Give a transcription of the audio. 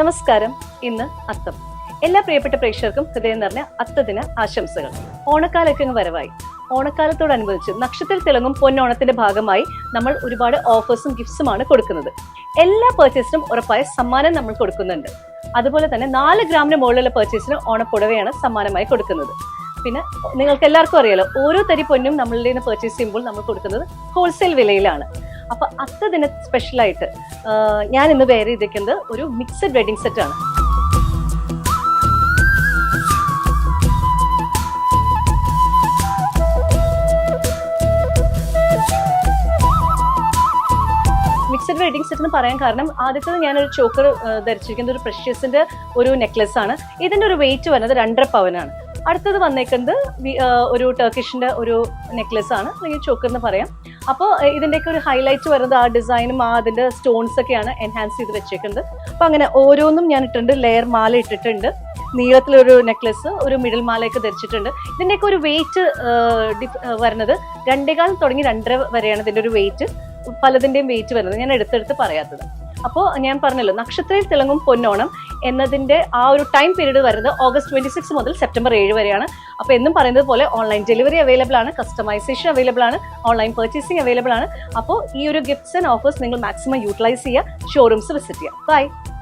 നമസ്കാരം. ഇന്ന് അത്തം. എല്ലാ പ്രിയപ്പെട്ട പ്രേക്ഷകർക്കും ഹൃദയം നിറഞ്ഞ അത്തദിന ആശംസകൾ. ഓണക്കാലൊക്കെ അങ്ങ് വരവായി. ഓണക്കാലത്തോടനുബന്ധിച്ച് നക്ഷത്ര തിളങ്ങും പൊന്നോണത്തിന്റെ ഭാഗമായി നമ്മൾ ഒരുപാട് ഓഫേഴ്സും ഗിഫ്റ്റ്സുമാണ് കൊടുക്കുന്നത്. എല്ലാ പർച്ചേസിനും ഉറപ്പായ സമ്മാനം നമ്മൾ കൊടുക്കുന്നുണ്ട്. അതുപോലെ തന്നെ നാല് ഗ്രാമിന് മുകളിലുള്ള പർച്ചേസിന് ഓണപ്പുടവയാണ് സമ്മാനമായി കൊടുക്കുന്നത്. പിന്നെ നിങ്ങൾക്ക് എല്ലാവർക്കും അറിയാലോ ഓരോ തരി പൊന്നും നമ്മളുടെ നിന്ന് പർച്ചേസ് ചെയ്യുമ്പോൾ നമ്മൾ കൊടുക്കുന്നത് ഹോൾസെയിൽ വിലയിലാണ്. അപ്പൊ സ്പെഷ്യൽ സ്പെഷ്യലായിട്ട് ഞാൻ ഇന്ന് വേറെ ചെയ്തിരിക്കുന്നത് ഒരു മിക്സഡ് വെഡിങ് സെറ്റ് ആണ്. മിക്സഡ് വെഡിങ് സെറ്റ് എന്ന് പറയാൻ കാരണം ആദ്യത്തത് ഞാനൊരു ചോക്കർ ധരിച്ചിരിക്കുന്നത് ഒരു പ്രഷ്യസിന്റെ ഒരു നെക്ലസ് ആണ്. ഇതിന്റെ ഒരു വെയിറ്റ് വരുന്നത് രണ്ടര പവനാണ് അടുത്തത് വന്നേക്കുന്നത് ഒരു ടർക്കിഷിന്റെ ഒരു നെക്ലസ് ആണ്. അല്ലെങ്കിൽ ചോക്ക് എന്ന് പറയാം അപ്പോൾ ഇതിന്റെയൊക്കെ ഒരു ഹൈലൈറ്റ് വരുന്നത് ആ ഡിസൈനും ആ അതിന്റെ സ്റ്റോൺസ് ഒക്കെയാണ് എൻഹാൻസ് ചെയ്ത് വെച്ചേക്കുന്നത്. അപ്പോൾ അങ്ങനെ ഓരോന്നും ഞാൻ ഇട്ടിട്ടുണ്ട്. ലെയർ മാല ഇട്ടിട്ടുണ്ട്. നീളത്തിലൊരു നെക്ലസ് ഒരു മിഡിൽ മാലയൊക്കെ ധരിച്ചിട്ടുണ്ട്. ഇതിന്റെയൊക്കെ ഒരു വെയിറ്റ് വരുന്നത് രണ്ടേകാൽ തുടങ്ങി രണ്ടര വരെയാണ് ഇതിന്റെ ഒരു വെയിറ്റ് പലതിന്റെയും വെയിറ്റ് വരുന്നത്. ഞാൻ എടുത്തെടുത്ത് പറയാത്തത്. അപ്പോൾ ഞാൻ പറഞ്ഞല്ലോ നക്ഷത്രയിൽ തിളങ്ങും പൊന്നോണം. എന്നതിന്റെ ആ ഒരു ടൈം പീരീഡ് വരുന്നത് ഓഗസ്റ്റ് ട്വന്റി സിക്സ് മുതൽ സെപ്റ്റംബർ ഏഴ് വരെയാണ്. അപ്പോൾ എന്നും പറയുന്നത് പോലെ ഓൺലൈൻ ഡെലിവറി അവൈലബിൾ ആണ് കസ്റ്റമൈസേഷൻ അവൈലബിൾ ആണ് ഓൺലൈൻ പർച്ചേസിംഗ് അവൈലബിൾ ആണ്. അപ്പോൾ ഈ ഒരു ഗിഫ്റ്റ്സ് ആൻഡ് ഓഫേഴ്സ് നിങ്ങൾ മാക്സിമം യൂട്ടിലൈസ് ചെയ്യുക ഷോറൂംസ് വിസിറ്റ് ചെയ്യുക. ബൈ